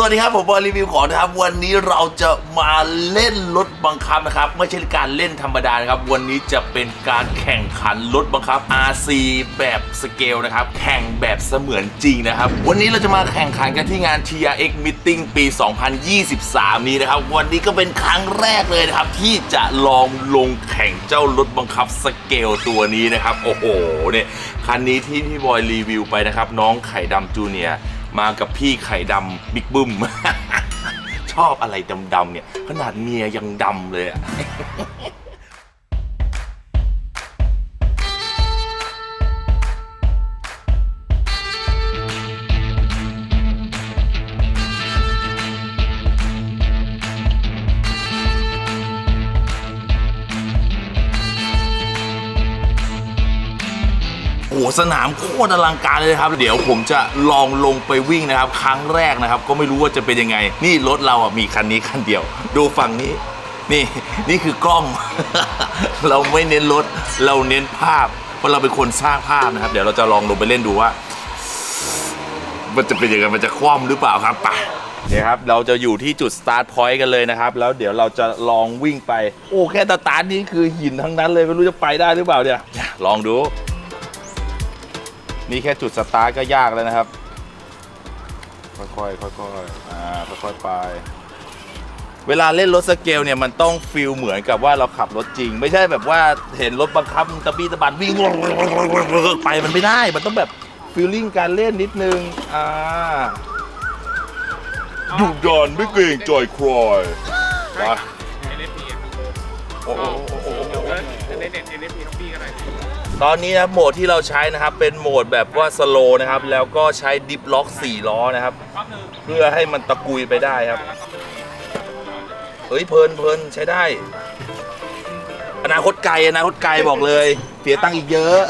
สวัสดีครับผมบอยรีวิวของนะครับ วันนี้เราจะมาเล่นรถบังคับนะครับ ไม่ใช่การเล่นธรรมดานะครับ วันนี้จะเป็นการแข่งขันรถบังคับ RC แบบสเกลนะครับ แข่งแบบเสมือนจริงนะครับ วันนี้เราจะมาแข่งขันกันที่งาน TRX Meeting ปี 2023 นี้นะครับ วันนี้ก็เป็นครั้งแรกเลยนะครับ ที่จะลองลงแข่งเจ้ารถบังคับสเกลตัวนี้นะครับ โอ้โหเนี่ยคันนี้ที่พี่บอยรีวิวไปนะครับ น้องไข่ดำจูเนียร์ มากับพี่ไข่ดำบิ๊กบึ้ม ชอบอะไรดำๆเนี่ย ขนาดเมียยังดำเลยอะ สนามโคตรอลังการเลยครับ เดี๋ยวผมจะลองลงไปวิ่งนะครับ ครั้งแรกนะครับ ก็ไม่รู้ว่าจะเป็นยังไง นี่รถเราอะมีคันนี้คันเดียว ดูฝั่งนี้ นี่นี่คือกล้อง เราไม่เน้นรถ เราเน้นภาพ เพราะเราเป็นคนสร้างภาพนะครับ เดี๋ยวเราจะลองลงไปเล่นดูว่า มันจะเป็นยังไงมันจะคว่ำหรือเปล่าครับไปเนี่ยครับเราจะอยู่ที่จุดสตาร์ทพอยต์กันเลยนะครับ แล้วเดี๋ยวเราจะลองวิ่งไป โอ้แค่สตาร์ทนี้คือหินทั้งนั้นเลย ไม่รู้จะไปได้หรือเปล่าเนี่ยลองดู นี่แค่จุดสตาร์ทก็ยากแล้วนะครับ ค่อยๆค่อยๆอ่าค่อยๆไป เวลาเล่นรถสเกลเนี่ยมันต้องฟีลเหมือนกับว่าเราขับรถจริง ไม่ใช่แบบว่าเห็นรถบังคับตะบีตะบันวิ่งไปมันไม่ได้ มันต้องแบบฟีลลิ่งการเล่นนิดนึง อ่าดุดันไม่เกรงใจใครไป NFP อะครับโอ้โหโอ้โหโอ้โหแล้วในเน็ต NFP ท็อปปี้กันหน่อย ตอนนี้นะครับโหมดที่เราใช้นะครับเป็นโหมดแบบว่าสโลนะครับ แล้วก็ใช้ดิฟล็อก 4 ล้อนะครับ เพื่อให้มันตะกุยไปได้ครับเฮ้ยเพลินเพลินใช้ได้ อนาคตไกลอนาคตไกลบอกเลย เสียตังค์อีกเยอะ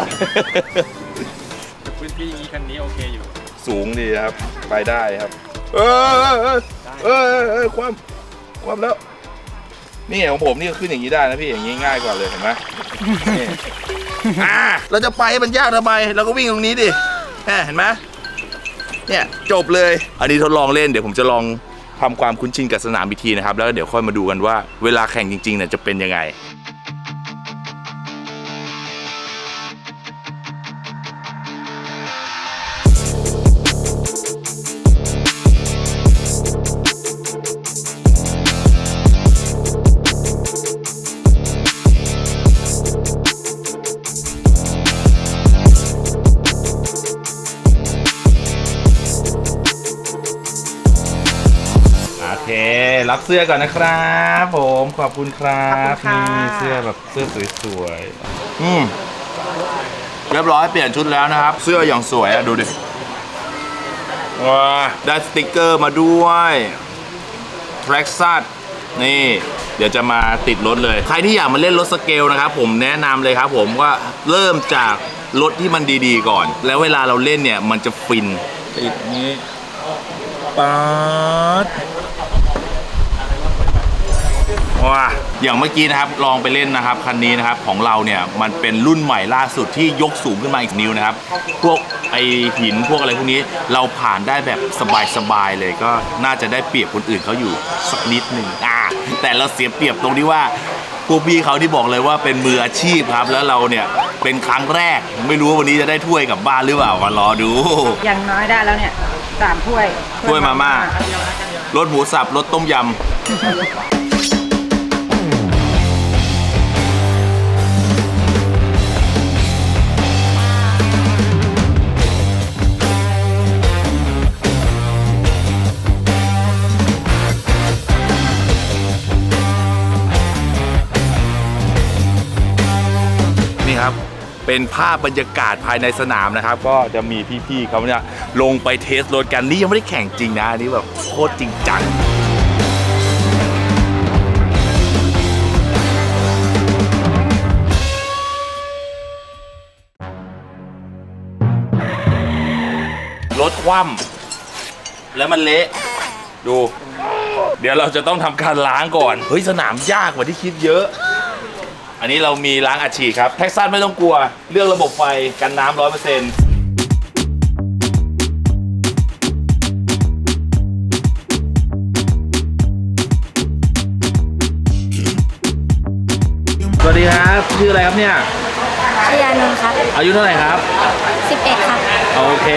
แต่พื้นที่อย่างนี้คันนี้โอเคอยู่ สูงดีครับ ไปได้ครับ เออเออเออเออเออเออความ ความแล้ว นี่ของผมนี่ก็ขึ้นอย่างนี้ได้นะพี่อย่างนี้ง่ายกว่าเลยเห็นไหมนี่อ่าเราจะไปให้มันยากทำไมเราก็วิ่งตรงนี้ดิแหมเห็นไหมเนี่ยจบเลย อันนี้ทดลองเล่นเดี๋ยวผมจะลองทำความคุ้นชินกับสนามบิทีนะครับ แล้วเดี๋ยวค่อยมาดูกันว่าเวลาแข่งจริงๆเนี่ยจะเป็นยังไง รับเสื้อก่อนนะครับผมขอบคุณครับขอบคุณค่ะ นี่เสื้อแบบเสื้อสวยๆอืมเรียบร้อยเปลี่ยนชุดแล้วนะครับ เสื้ออย่างสวยอะดูดิว้าได้สติกเกอร์มาด้วยแทร็กซัดนี่ เดี๋ยวจะมาติดรถเลย ใครที่อยากมาเล่นรถสเกลนะครับผมแนะนำเลยครับผมว่าเริ่มจากรถที่มันดีๆก่อน แล้วเวลาเราเล่นเนี่ยมันจะฟินติดนี้ป๊าด ว้าอย่างเมื่อกี้นะครับลองไปเล่นนะครับคันนี้นะครับของเราเนี่ยมันเป็นรุ่นใหม่ล่าสุดที่ยกสูงขึ้นมาอีกนิ้วนะครับพวกไอหินพวกอะไรพวกนี้เราผ่านได้แบบสบายๆเลยก็น่าจะได้เปรียบคนอื่นเขาอยู่สักนิดหนึ่งอ่าแต่เราเสียเปรียบตรงที่ว่าพวกพี่เขาที่บอกเลยว่าเป็นมืออาชีพครับ แล้วเราเนี่ยเป็นครั้งแรก ไม่รู้ว่าวันนี้จะได้ถ้วยกลับบ้านหรือเปล่ามารอดู อย่างน้อยได้แล้วเนี่ยสามถ้วยถ้วยมาม่ารสหมูสับรสต้มยำ ครับ เป็นภาพบรรยากาศภายในสนามนะครับ ก็จะมีพี่ๆเขาเนี่ยลงไปเทสรถกันนี่ยังไม่ได้แข่งจริงนะอันนี่แบบโคตรจริงจังรถคว่ำแล้วมันเละดู เดี๋ยวเราจะต้องทำการล้างก่อน เฮ้ย สนามยากกว่าที่คิดเยอะ อันนี้เรามีล้างอัดฉีดครับแท็กซันไม่ต้องกลัว เรื่องระบบไฟกันน้ำร้อยเปอร์เซ็นต์สวัสดีครับ ชื่ออะไรครับเนี่ย ชื่อยานนท์ครับ อายุเท่าไหร่ครับ 11 ครับ โอเค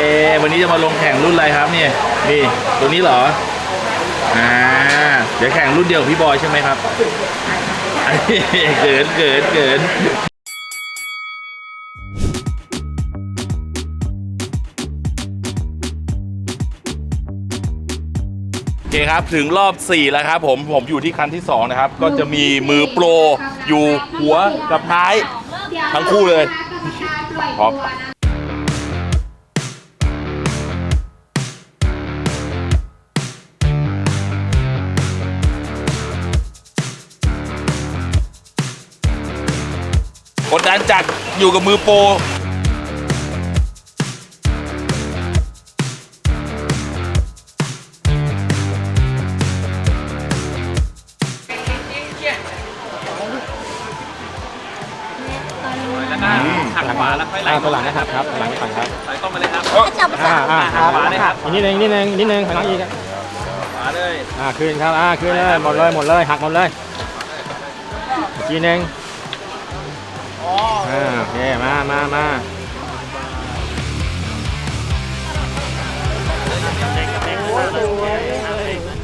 วันนี้จะมาลงแข่งรุ่นอะไรครับเนี่ยนี่ตัวนี้เหรอ อ่า เดี๋ยวแข่งรุ่นเดียวพี่บอยใช่ไหมครับ เกินเกินเกินโอเคครับถึงรอบ 4 แล้วครับผมผมอยู่ที่คันที่ 2 นะครับ ก็จะมีมือโปรอยู่หัวกับท้าย ทั้งคู่เลย พร้อม กดดันจัดอยู่กับมือโปรด้านหน้าหักขวาแล้วค่อยไหลอ่าตัวหลังนะครับครับตัวหลังไม่ฝันครับไหลต้มมาเลยครับอ่าอ่าหักขวาเลยครับอีกนิดนึงนิดนึงนิดนึงถอยหลังอีกขวาเลย อ่าคืนครับอ่าคืนเลยหมดเลยหมดเลยหักหมดเลยอีกทีหนึง อ่าโอเค มามามา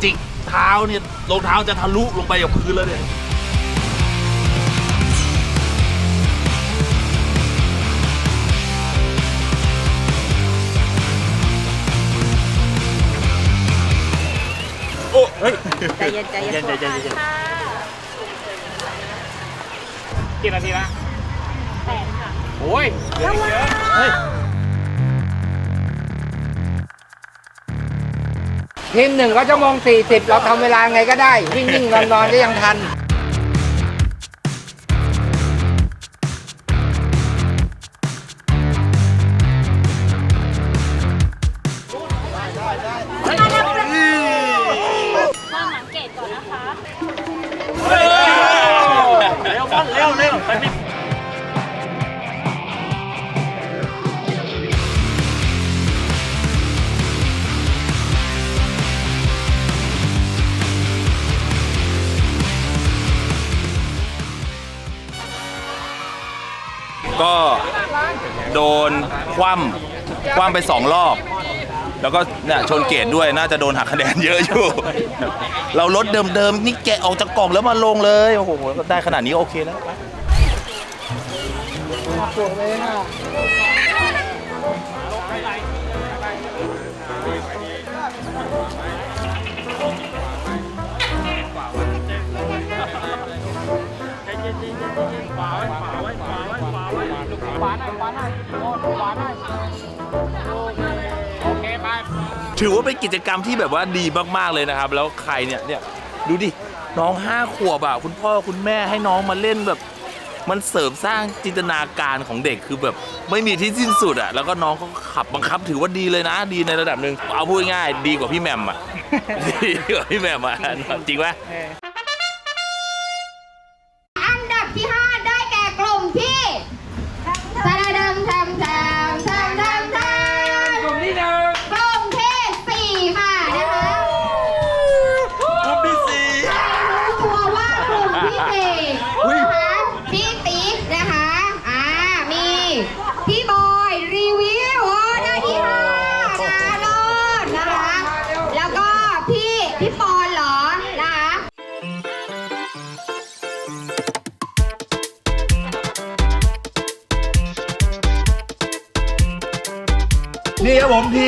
จิกเท้าเนี่ยรองเท้าจะทะลุลงไปกับพื้นแล้วเนี่ยโอ้เฮ้ย ใจเย็นใจเย็นเย็นเย็นเย็นเย็น กี่นาทีละแปดค่ะ โอ้ยเยอะเยอะเฮ้ยทีมหนึ่งก็ชั่วโมง40 เราทำเวลาไงก็ได้ วิ่งๆนอนๆก็ยังทัน โดนคว่ำคว่ำไปสองรอบ แล้วก็เนี่ยชนเกตด้วยน่าจะโดนหักคะแนนเยอะอยู่ เรารถเดิมๆนี่แกะออกจากกล่องแล้วมาลงเลยโอ้โหได้ขนาดนี้ก็โอเคแล้ว ถือว่าเป็นกิจกรรมที่แบบว่าดีมากๆเลยนะครับ แล้วใครเนี่ยเนี่ยดูดิน้องห้าขวบอะคุณพ่อคุณแม่ให้น้องมาเล่นแบบ มันเสริมสร้างจินตนาการของเด็กคือแบบ ไม่มีที่สิ้นสุดอะแล้วก็น้องเขาขับบังคับถือว่าดีเลยนะ ดีในระดับหนึ่งเอาพูดง่ายดีกว่าพี่แหมมอะดีกว่าพี่แหมมอะจริงไหมอั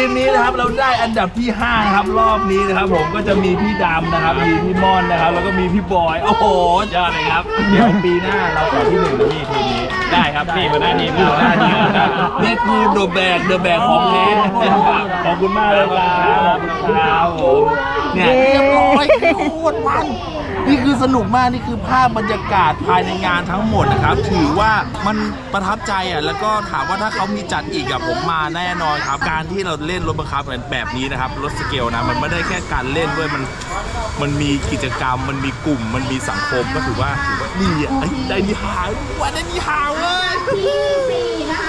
มนี้นะครับเราได้อันดับที่5นะครับรอบนี้นะครับ ผมก็จะมีพี่ดำนะครับมีพี่ม่อนนะครับ แล้วก็มีพี่บอยโอ้โหยอดเลยครับเดี๋ยวปีหน้าเราขอที่หนึ่งนะพี่ทีมนี้ ได้ครับพี่มาได้ทีมนี่หน้าทีมนะครับนี่คือเดอะแบกเดอะแบกของแท้ขอบคุณมากเลยครับครับผมเนี่ยเรียบร้อยโคตรมันนี่คือสนุกมากนี่คือภาพบรรยากาศภายในงานทั้งหมดนะครับ ถือว่ามันประทับใจอะแล้วก็ถามว่าถ้าเขามีจัดอีกอะผมมาแน่นอนครับ การที่เราเล่นรถบังคับแบบนี้นะครับรถสเกลนะมันไม่ได้แค่การเล่นด้วยมันมันมีกิจกรรม มันมีกลุ่ม มันมีสังคมก็ถือว่าถือว่าดีอะเอ้ยได้นิฮาวว่าได้นิฮาวเลยที่สี่นะคะ